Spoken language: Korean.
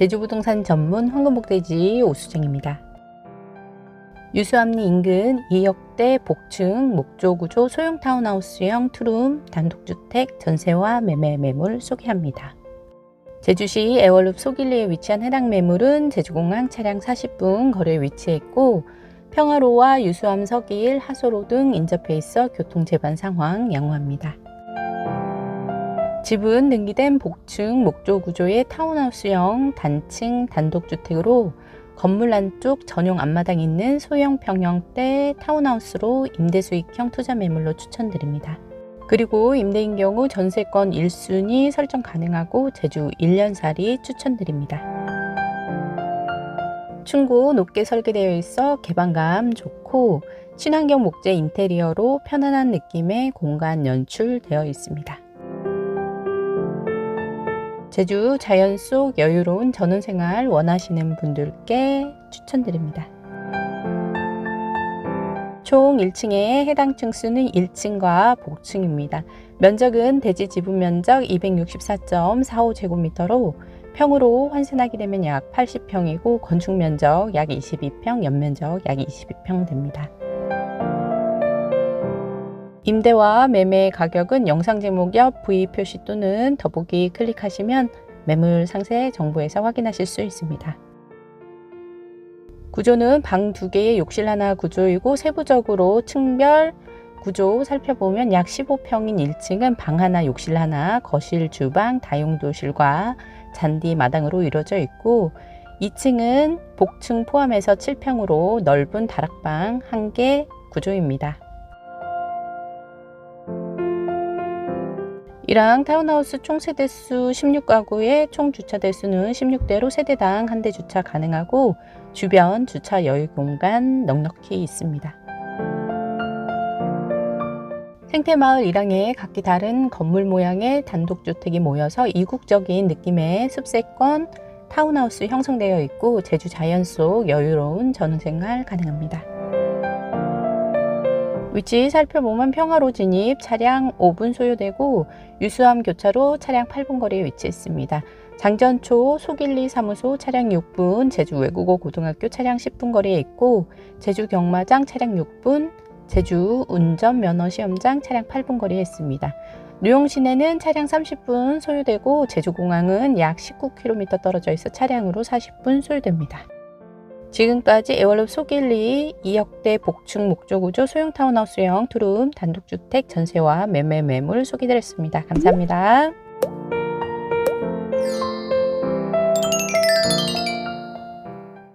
제주부동산 전문 황금복대지 오수정입니다. 유수암리 인근 2역대 복층 목조구조 소형 타운하우스형 투룸 단독주택 전세와 매매 매물 소개합니다. 제주시 애월읍 소길리에 위치한 해당 매물은 제주공항 차량 40분 거리에 위치했고 평화로와 유수암 서길, 하소로 등 인접해 있어 교통제반 상황 양호합니다. 집은 등기된 복층 목조 구조의 타운하우스형 단층 단독주택으로 건물 안쪽 전용 앞마당 있는 소형 평형대 타운하우스로 임대 수익형 투자 매물로 추천드립니다. 그리고 임대인 경우 전세권 1순위 설정 가능하고 제주 1년살이 추천드립니다. 충고 높게 설계되어 있어 개방감 좋고 친환경 목재 인테리어로 편안한 느낌의 공간 연출되어 있습니다. 제주 자연 속 여유로운 전원생활 원하시는 분들께 추천드립니다. 총 1층에 해당 층수는 1층과 복층입니다. 면적은 대지 지분 면적 264.45제곱미터로 평으로 환산하게 되면 약 80평이고 건축 면적 약 22평, 연면적 약 22평 됩니다. 임대와 매매 가격은 영상 제목 옆 V 표시 또는 더보기 클릭하시면 매물 상세 정보에서 확인하실 수 있습니다. 구조는 방 두 개의 욕실 하나 구조이고 세부적으로 층별 구조 살펴보면 약 15평인 1층은 방 하나, 욕실 하나, 거실, 주방, 다용도실과 잔디 마당으로 이루어져 있고 2층은 복층 포함해서 7평으로 넓은 다락방 1개 구조입니다. 이랑 타운하우스 총 세대수 16가구의 총 주차 대수는 16대로 세대당 한 대 주차 가능하고 주변 주차 여유 공간 넉넉히 있습니다. 생태마을 1항에 각기 다른 건물 모양의 단독주택이 모여서 이국적인 느낌의 습세권 타운하우스 형성되어 있고 제주 자연 속 여유로운 전원생활 가능합니다. 위치 살펴보면 평화로 진입 차량 5분 소요되고 유수암 교차로 차량 8분 거리에 위치했습니다. 장전초 소길리 사무소 차량 6분, 제주 외국어 고등학교 차량 10분 거리에 있고 제주 경마장 차량 6분, 제주 운전 면허 시험장 차량 8분 거리에 있습니다. 뉴용 시내는 차량 30분 소요되고 제주공항은 약 19km 떨어져 있어 차량으로 40분 소요됩니다. 지금까지 애월읍 소길리 2역대 복층 목조구조 소형 타운하우스형 투룸 단독주택 전세와 매매 매물 소개드렸습니다. 감사합니다.